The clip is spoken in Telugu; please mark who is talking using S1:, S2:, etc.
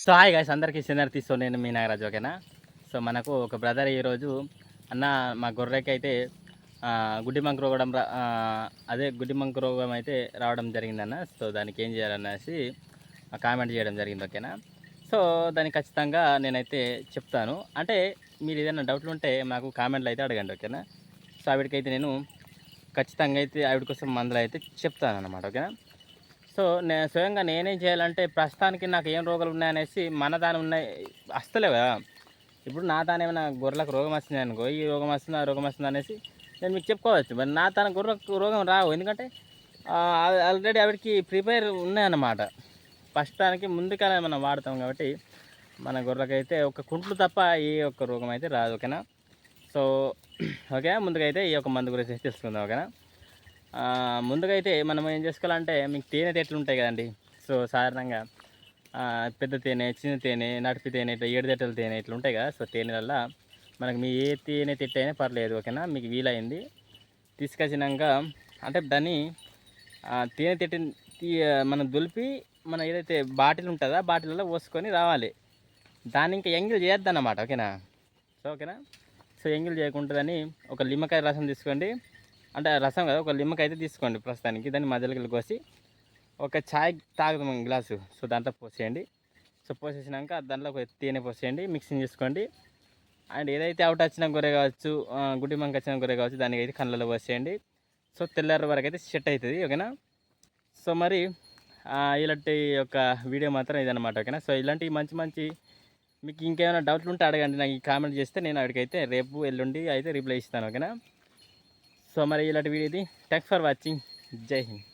S1: సో హాయ్ గాయస్ అందరికీ సిన్నర్ తీసుకో నేను మీ నాగరాజు ఓకేనా? సో మనకు ఒక బ్రదర్ ఈరోజు అన్న మా గొర్రెకి అయితే గుడ్డి మంకు రోగడం రా అదే గుడ్డి మంకు రోగం అయితే రావడం జరిగిందన్న. సో దానికి ఏం చేయాలనేసి కామెంట్ చేయడం జరిగింది ఓకేనా? సో దానికి ఖచ్చితంగా నేనైతే చెప్తాను. అంటే మీరు ఏదైనా డౌట్లు ఉంటే మాకు కామెంట్లు అయితే అడగండి ఓకేనా? సో ఆవిడకైతే నేను ఖచ్చితంగా అయితే ఆవిడ కోసం మందులు అయితే చెప్తాను అనమాట ఓకేనా? సో నేను స్వయంగా నేనేం చేయాలంటే ప్రస్తుతానికి నాకు ఏం రోగాలు ఉన్నాయనేసి మన దాని ఉన్నాయి వస్తలేవు కదా. ఇప్పుడు నా తాను ఏమైనా గొర్రెలకు రోగం వస్తుంది అనుకో ఈ రోగం వస్తుంది ఆ రోగం వస్తుంది అనేసి నేను మీకు చెప్పుకోవచ్చు. మరి నా తన గొర్రెకు రోగం రావు. ఎందుకంటే ఆల్రెడీ ఆవిడకి ప్రిపేర్ ఉన్నాయన్నమాట. ప్రస్తుతానికి ముందుగానే మనం వాడతాం కాబట్టి మన గొర్రెకైతే ఒక కుంట్లు తప్ప ఈ ఒక్క రోగం అయితే రాదు ఓకేనా? సో ఓకే ముందుకైతే ఈ యొక్క మందు గురించి తెలుసుకుందాం ఓకేనా? ముందుగా అయితే మనం ఏం చేసుకోవాలంటే మీకు తేనె తెట్లు ఉంటాయి కదండి. సో సాధారణంగా పెద్ద తేనె చిన్న తేనె నడిపి తేనె ఇట్లా ఏడు తెట్టల తేనె ఇట్లా ఉంటాయి కదా. సో తేనెలల్లో మనకు మనకి మీ ఏ తేనె తిట్టు అయినా పర్లేదు ఓకేనా? మీకు వీలైంది. తీసుకొచ్చినాక అంటే దాన్ని తేనె తిట్టి మనం దులిపి మన ఏదైతే బాటిల్ ఉంటుందో బాటిల్లో పోసుకొని రావాలి. దాన్ని ఇంకా ఎంగిల్ చేయొద్దన్నమాట ఓకేనా? సో ఓకేనా? సో ఎంగిల్ చేయకుంటుందని ఒక నిమ్మకాయ రసం తీసుకోండి. అంటే రసం కదా ఒక లిమ్మకి అయితే తీసుకోండి ప్రస్తుతానికి. దాన్ని మధ్యలోకి కోసి ఒక ఛాయ్ తాగుదాం గ్లాసు. సో దాంట్లో పోసేయండి. సో పోసేసినాక దాంట్లో ఒక తేనె పోసేయండి మిక్సింగ్ చేసుకోండి. అండ్ ఏదైతే అవుట్ వచ్చిన గొర్రె కావచ్చు గుడ్డి మంక వచ్చిన గొర్రె కావచ్చు దానికి అయితే కళ్ళలో పోసేయండి. సో తెల్లారి వరకు అయితే సెట్ అవుతుంది ఓకేనా? సో మరి ఇలాంటి యొక్క వీడియో మాత్రం ఇదన్నమాట ఓకేనా? సో ఇలాంటి మంచి మంచి మీకు ఇంకేమైనా డౌట్లు ఉంటే అడగండి. నాకు ఈ కామెంట్ చేస్తే నేను అక్కడికైతే రేపు ఎల్లుండి అయితే రిప్లై ఇస్తాను ఓకేనా? సో మరి ఇలాంటి వీడియో ఇది థ్యాంక్స్ ఫర్ వాచింగ్ జై హింద్